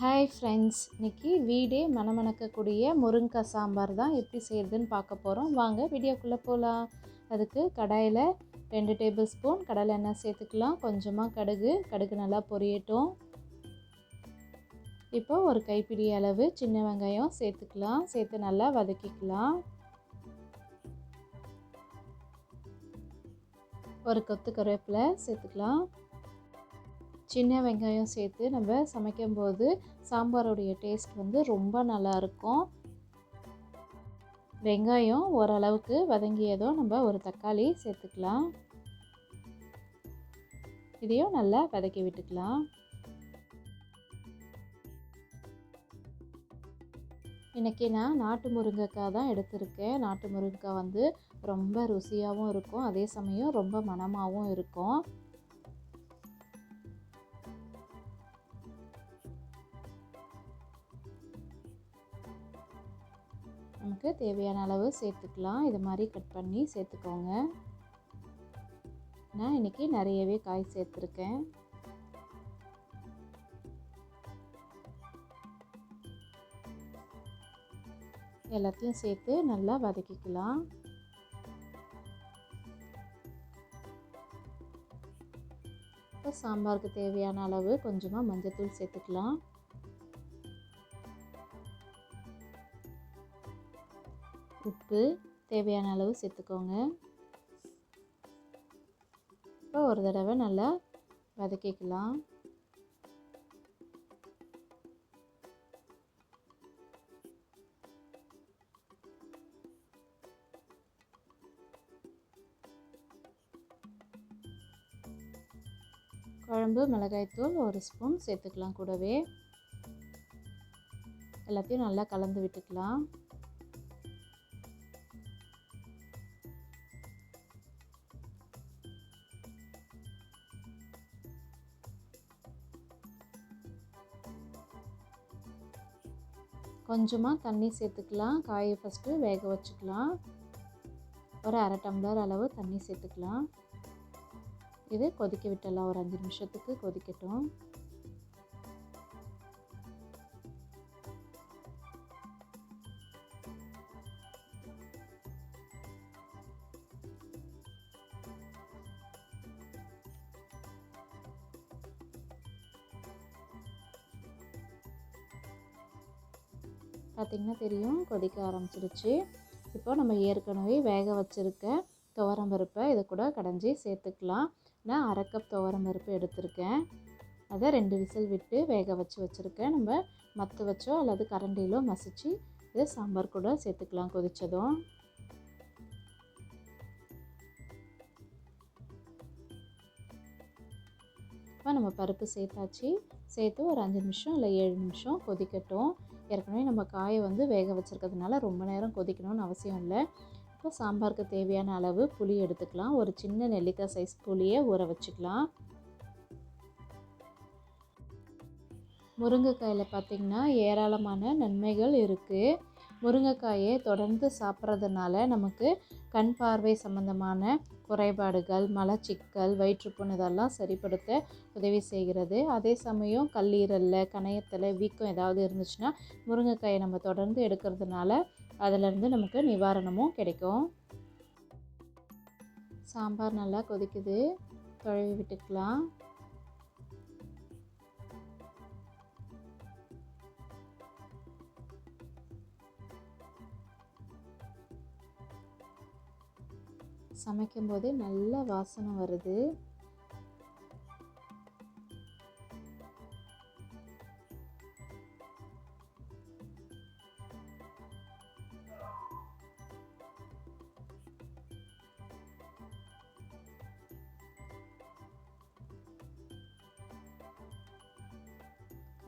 Hi friends இன்னைக்கு வீடே மணமணக்கக்கூடிய முருங்கைக்காய் சாம்பார் தான் எப்படி செய்கிறதுன்னு பார்க்க போகிறோம் வாங்க வீடியோக்குள்ளே போகலாம் அதுக்கு கடாயில் ரெண்டு டேபிள் ஸ்பூன் கடலை எண்ணெய் சேர்த்துக்கலாம். கொஞ்சமாக கடுகு கடுகு நல்லா பொரியட்டும். இப்போ ஒரு கைப்பிடி அளவு சின்ன வெங்காயம் சேர்த்துக்கலாம். சேர்த்து நல்லா வதக்கிக்கலாம். ஒரு கொத்து கருவேப்பிலை சேர்த்துக்கலாம். சின்ன வெங்காயம் சேர்த்து நம்ம சமைக்கும்போது சாம்பாரோடைய டேஸ்ட் வந்து ரொம்ப நல்லாயிருக்கும். வெங்காயம் ஓரளவுக்கு வதங்கியதும் நம்ம ஒரு தக்காளி சேர்த்துக்கலாம். இதையும் நல்லா வதக்கி விட்டுக்கலாம். இன்றைக்கி நான் நாட்டு முருங்கைக்காய் தான் எடுத்திருக்கேன். நாட்டு முருங்கைக்காய் வந்து ரொம்ப ருசியாகவும் இருக்கும். அதே சமயம் ரொம்ப மணமாகவும் இருக்கும். நமக்கு தேவையான அளவு சேர்த்துக்கலாம். இது மாதிரி கட் பண்ணி சேர்த்துக்கோங்க. நான் இன்றைக்கி நிறையவே காய் சேர்த்துருக்கேன். எல்லாத்தையும் சேர்த்து நல்லா வதக்கிக்கலாம். இப்போ சாம்பாருக்கு தேவையான அளவு கொஞ்சமாக மஞ்சள் தூள் சேர்த்துக்கலாம். உப்பு தேவையான அளவு சேர்த்துக்கோங்க. இப்போ ஒரு தடவை நல்லா வதக்கிக்கலாம். குழம்பு மிளகாய்த்தூள் ஒரு ஸ்பூன் சேர்த்துக்கலாம் கூடவே. எல்லாத்தையும் நல்லா கலந்து விட்டுக்கலாம். கொஞ்சமாக தண்ணி சேர்த்துக்கலாம். காயை ஃபஸ்ட்டு வேக வச்சுக்கலாம். ஒரு அரை டம்ளர் அளவு தண்ணி சேர்த்துக்கலாம். இது கொதிக்க விட்டலாம். ஒரு அஞ்சு நிமிஷத்துக்கு கொதிக்கட்டும். பார்த்திங்கன்னா தெரியும் கொதிக்க ஆரம்பிச்சிருச்சு. இப்போ நம்ம ஏற்கனவே வேக வச்சுருக்க துவரம் பருப்பை இதை கூட கடைஞ்சி சேர்த்துக்கலாம். நான் அரை கப் துவரம் பருப்பு எடுத்திருக்கேன். அதை ரெண்டு விசில் விட்டு வேக வச்சு வச்சுருக்கேன். நம்ம மத்து வச்சோ அல்லது கரண்டியிலோ மசிச்சு இதை சாம்பார் கூட சேர்த்துக்கலாம் கொதித்ததும் இப்போ நம்ம பருப்பு சேர்த்தாச்சு. சேர்த்து ஒரு அஞ்சு நிமிஷம் இல்லை ஏழு நிமிஷம் கொதிக்கட்டும். ஏற்கனவே நம்ம காயை வந்து வேக வச்சுருக்கிறதுனால ரொம்ப நேரம் கொதிக்கணும்னு அவசியம் இல்லை. இப்போ சாம்பாருக்கு தேவையான அளவு புளி எடுத்துக்கலாம். ஒரு சின்ன நெல்லிக்காய் சைஸ் புளியை ஊற வச்சுக்கலாம். முருங்கைக்காயில் பார்த்திங்கன்னா ஏராளமான நன்மைகள் இருக்குது முருங்கைக்காயை தொடர்ந்து சாப்பிட்றதுனால நமக்கு கண் பார்வை சம்மந்தமான குறைபாடுகள் மலச்சிக்கல் வயிற்றுப்புண் இதெல்லாம் சரிப்படுத்த உதவி செய்கிறது. அதே சமயம் கல்லீரலில் கணையத்தில் வீக்கம் ஏதாவது இருந்துச்சுன்னா முருங்கைக்காயை நம்ம தொடர்ந்து எடுக்கிறதுனால அதிலேருந்து நமக்கு நிவாரணமும் கிடைக்கும். சாம்பார் நல்லா கொதிக்குது. தொழவி விட்டுக்கலாம். சமைக்கும்போது நல்ல வாசனை வருது.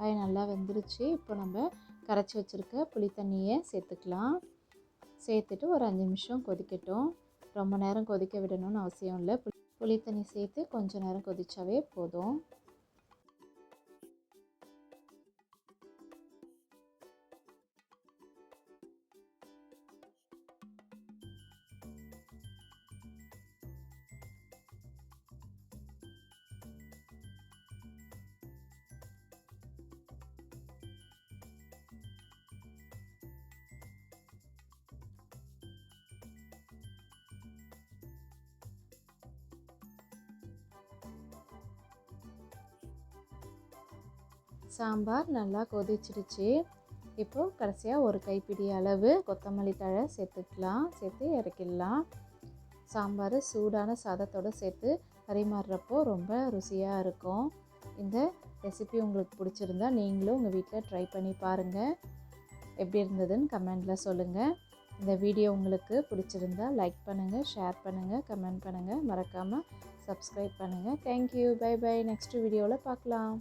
காய் நல்லா வெந்துருச்சு. இப்போ நம்ம கரைச்சி வச்சுருக்க புளி தண்ணியை சேர்த்துக்கலாம். சேர்த்துட்டு ஒரு அஞ்சு நிமிஷம் கொதிக்கட்டும். ரொம்ப நேரம் கொதிக்க விடணும்னு அவசியம் இல்லை. புளி தண்ணி சேர்த்து கொஞ்சம் நேரம் கொதித்தாவே போதும். சாம்பார் நல்லா கொதிச்சிடுச்சு. இப்போது கடைசியாக ஒரு கைப்பிடி அளவு கொத்தமல்லி தழை சேர்த்துக்கலாம் சேர்த்து இறக்கிடலாம். சாம்பார் சூடான சாதத்தோடு சேர்த்து பரிமாறுறப்போ ரொம்ப ருசியாக இருக்கும். இந்த ரெசிபி உங்களுக்கு பிடிச்சிருந்தா நீங்களும் உங்கள் வீட்டில் ட்ரை பண்ணி பாருங்கள் எப்படி இருந்ததுன்னு கமெண்டில் சொல்லுங்கள் இந்த வீடியோ உங்களுக்கு பிடிச்சிருந்தா லைக் பண்ணுங்கள் ஷேர் பண்ணுங்கள் கமெண்ட் பண்ணுங்கள் மறக்காமல் சப்ஸ்கிரைப் பண்ணுங்கள் தேங்க்யூ பை பை நெக்ஸ்ட் வீடியோவில் பார்க்கலாம்